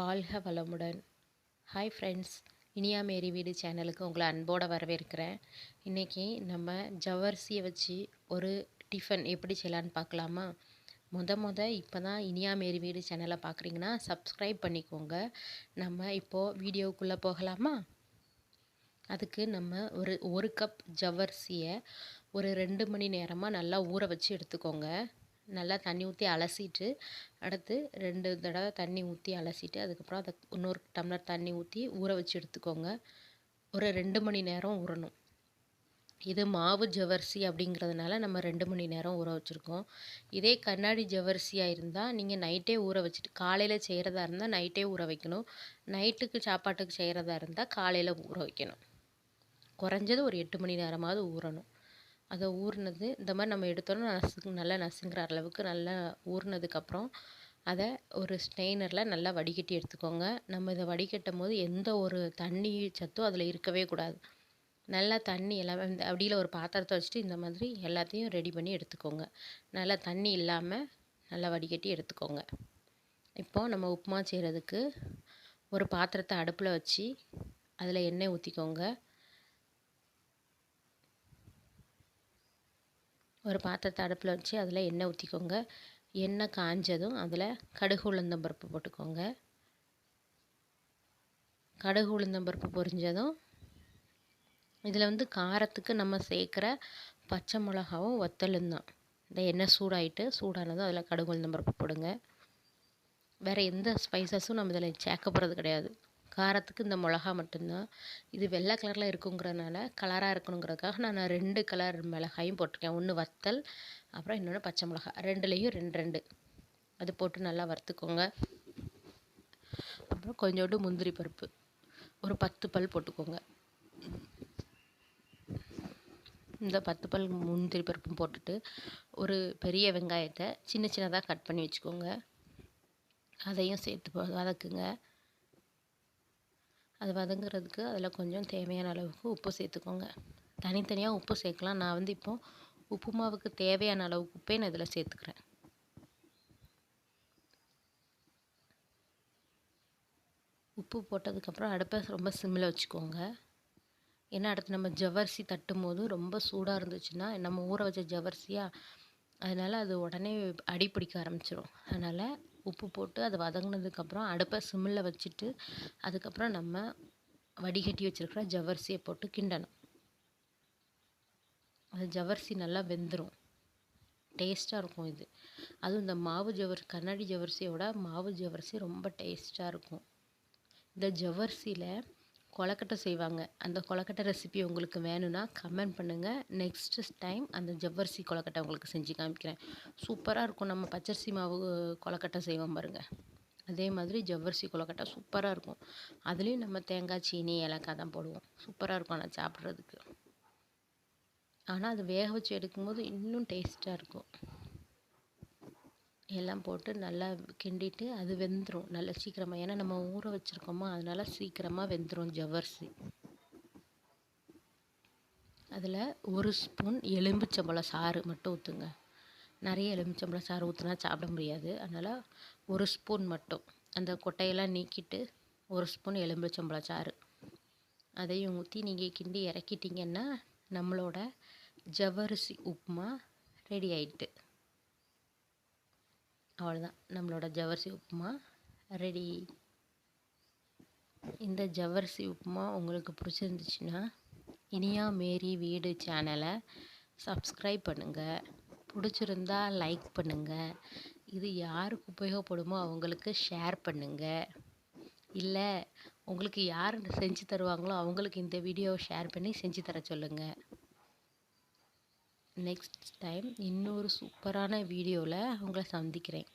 வாழ்க வளமுடன். Hi friends Iniya மேரி வீடு சேனலுக்கு உங்களை அன்போடு வரவேற்கிறேன். இன்றைக்கி நம்ம ஜவ்வரிசியை வச்சு ஒரு டிஃபன் எப்படி செய்யலான்னு பார்க்கலாமா? முத முத இப்போ தான் இனியா மேரி வீடு சேனலை பார்க்குறீங்கன்னா சப்ஸ்கிரைப் பண்ணிக்கோங்க. நம்ம இப்போது வீடியோக்குள்ளே போகலாமா? அதுக்கு நம்ம ஒரு ஒரு கப் ஜவ்வரிசியை ஒரு ரெண்டு மணி நேரமாக நல்லா ஊற வச்சு எடுத்துக்கோங்க. நல்லா தண்ணி ஊற்றி அலசிட்டு அடுத்து ரெண்டு தடவை தண்ணி ஊற்றி அலசிட்டு அதுக்கப்புறம் அதை இன்னொரு டம்ளர் தண்ணி ஊற்றி ஊற வச்சு எடுத்துக்கோங்க. ஒரு ரெண்டு மணி நேரம் ஊறணும். இது மாவு ஜவரிசி அப்படிங்கிறதுனால நம்ம ரெண்டு மணி நேரம் ஊற வச்சுருக்கோம். இதே கண்ணாடி ஜவரிசியாக இருந்தால் நீங்கள் நைட்டே ஊற வச்சுட்டு காலையில் செய்கிறதா இருந்தால் நைட்டே ஊற வைக்கணும். நைட்டுக்கு சாப்பாட்டுக்கு செய்கிறதா இருந்தால் காலையில் ஊற வைக்கணும். குறைஞ்சது ஒரு எட்டு மணி நேரமாவது ஊறணும். அதை ஊறினது இந்த மாதிரி நம்ம எடுத்தோன்னா நசு நல்லா நசுங்கிற அளவுக்கு நல்லா ஊறினதுக்கப்புறம் அதை ஒரு ஸ்ட்ரெயினரில் நல்லா வடிகட்டி எடுத்துக்கோங்க. நம்ம இதை வடிகட்டும் போது எந்த ஒரு தண்ணி சத்தும் அதில் இருக்கவே கூடாது. நல்லா தண்ணி எல்லாமே இந்த அப்படியில் ஒரு பாத்திரத்தை வச்சுட்டு இந்த மாதிரி எல்லாத்தையும் ரெடி பண்ணி எடுத்துக்கோங்க. நல்லா தண்ணி இல்லாமல் நல்லா வடிகட்டி எடுத்துக்கோங்க. இப்போது நம்ம உப்புமா செய்கிறதுக்கு ஒரு பாத்திரத்தை அடுப்பில் வச்சு அதில் எண்ணெய் ஊற்றிக்கோங்க ஒரு பாத்திரத்தை அடுப்பில் வச்சு அதில் எண்ணெய் ஊற்றிக்கோங்க எண்ணெய் காஞ்சதும் அதில் கடுகு உளுந்தம்பருப்பு போட்டுக்கோங்க. கடுகு உளுந்தம்பருப்பு பொரிஞ்சதும் இதில் வந்து காரத்துக்கு நம்ம சேர்க்குற பச்சை மிளகாவும் வத்தலும் தான். இந்த எண்ணெய் சூடாயிட்டு சூடானதும் அதில் கடுகு உளுந்தம்பருப்பு போடுங்க. வேறு எந்த ஸ்பைசஸும் நம்ம இதில் சேர்க்க போகிறது கிடையாது. காரத்துக்கு இந்த மிளகா மட்டும்தான். இது வெள்ளை கலரில் இருக்குங்கிறதுனால கலராக இருக்கணுங்கிறதுக்காக நான் ரெண்டு கலர் மிளகாயும் போட்டிருக்கேன். ஒன்று வத்தல் அப்புறம் இன்னொன்று பச்சை மிளகா. ரெண்டுலேயும் ரெண்டு ரெண்டு. அது போட்டு நல்லா வறுத்துக்கோங்க. அப்புறம் கொஞ்சோண்டு முந்திரி பருப்பு. ஒரு பத்து பல் போட்டுக்கோங்க. இந்த பத்து பல் முந்திரி பருப்பும் போட்டுட்டு ஒரு பெரிய வெங்காயத்தை சின்ன சின்னதாக கட் பண்ணி வச்சுக்கோங்க. அதையும் சேர்த்து வதக்குங்க. அது வதங்குறதுக்கு அதில் கொஞ்சம் தேவையான அளவுக்கு உப்பு சேர்த்துக்கோங்க. தனித்தனியாக உப்பு சேர்க்கலாம். நான் வந்து இப்போது உப்புமாவுக்கு தேவையான அளவுக்கு உப்பே நான் இதில் சேர்த்துக்கிறேன். உப்பு போட்டதுக்கப்புறம் அடுப்பை ரொம்ப சிம்மில் வச்சுக்கோங்க. ஏன்னா அடுத்து நம்ம ஜவ்வரிசி தட்டும் போது ரொம்ப சூடாக இருந்துச்சுன்னா நம்ம ஊற வச்ச ஜவ்வரிசியாக அதனால் அது உடனே அடி பிடிக்க ஆரம்பிச்சிடும் அதனால் உப்பு போட்டு அது வதங்கினதுக்கப்புறம் அடுப்பை சிம்மில் வச்சுட்டு அதுக்கப்புறம் நம்ம வடிகட்டி வச்சுருக்கிற ஜவ்வரிசியை போட்டு கிண்டணும். அது ஜவ்வரிசி நல்லா வெந்துடும் டேஸ்ட்டாக இருக்கும் இது. அதுவும் இந்த மாவு ஜவர் கண்ணாடி ஜவரிசியோட மாவு ஜவரிசி ரொம்ப டேஸ்ட்டாக இருக்கும். இந்த ஜவ்வரிசியில் கொலக்கட்டை செய்வாங்க. அந்த கொலக்கட்டை ரெசிபி உங்களுக்கு வேணும்னா கமெண்ட் பண்ணுங்கள் நெக்ஸ்ட் டைம் அந்த ஜவ்வரிசி கொலக்கட்டை உங்களுக்கு செஞ்சு காமிக்கிறேன். சூப்பராக இருக்கும். நம்ம பச்சரிசி மாவு கொலக்கட்டை செய்வோம் பாருங்கள் அதே மாதிரி ஜவ்வரிசி கொலக்கட்டை சூப்பராக இருக்கும். அதுலேயும் நம்ம தேங்காய் சீனி ஏலக்காய் தான் போடுவோம். சூப்பராக இருக்கும் ஆனால் சாப்பிட்றதுக்கு. ஆனால் அது வேக வச்சு எடுக்கும்போது இன்னும் டேஸ்ட்டாக இருக்கும். எல்லாம் போட்டு நல்லா கிண்டிட்டு அது வெந்துடும் நல்லா சீக்கிரமாக ஏன்னா நம்ம ஊற வச்சுருக்கோமா அதனால சீக்கிரமாக வெந்துடும் ஜவ்வரிசி. அதில் ஒரு ஸ்பூன் எலும்பிச்சம்பழம் சாறு மட்டும் ஊற்றுங்க நிறைய எலுமிச்சம்பழம் சாறு ஊற்றினா சாப்பிட முடியாது. அதனால் ஒரு ஸ்பூன் மட்டும். அந்த கொட்டையெல்லாம் நீக்கிட்டு ஒரு ஸ்பூன் எலுமிச்சம்பழம் சாறு. அதையும் ஊற்றி நீங்கள் கிண்டி இறக்கிட்டிங்கன்னா நம்மளோட ஜவ்வரிசி உப்புமா ரெடி ஆயிட்டு. அவ்வளோதான் நம்மளோட ஜவ்வரிசி உப்புமா ரெடி இந்த ஜவ்வரிசி உப்புமா உங்களுக்கு பிடிச்சிருந்துச்சுன்னா இனியா மேரி வீடு சேனலை சப்ஸ்கிரைப் பண்ணுங்கள் பிடிச்சிருந்தா லைக் பண்ணுங்கள் இது யாருக்கு உபயோகப்படுமோ அவங்களுக்கு ஷேர் பண்ணுங்கள் இல்லை உங்களுக்கு யார் செஞ்சு தருவாங்களோ அவங்களுக்கு இந்த வீடியோவை ஷேர் பண்ணி செஞ்சு தர சொல்லுங்கள் நெக்ஸ்ட் டைம் இன்னொரு சூப்பரான வீடியோவில் உங்களை சந்திக்கிறேன்.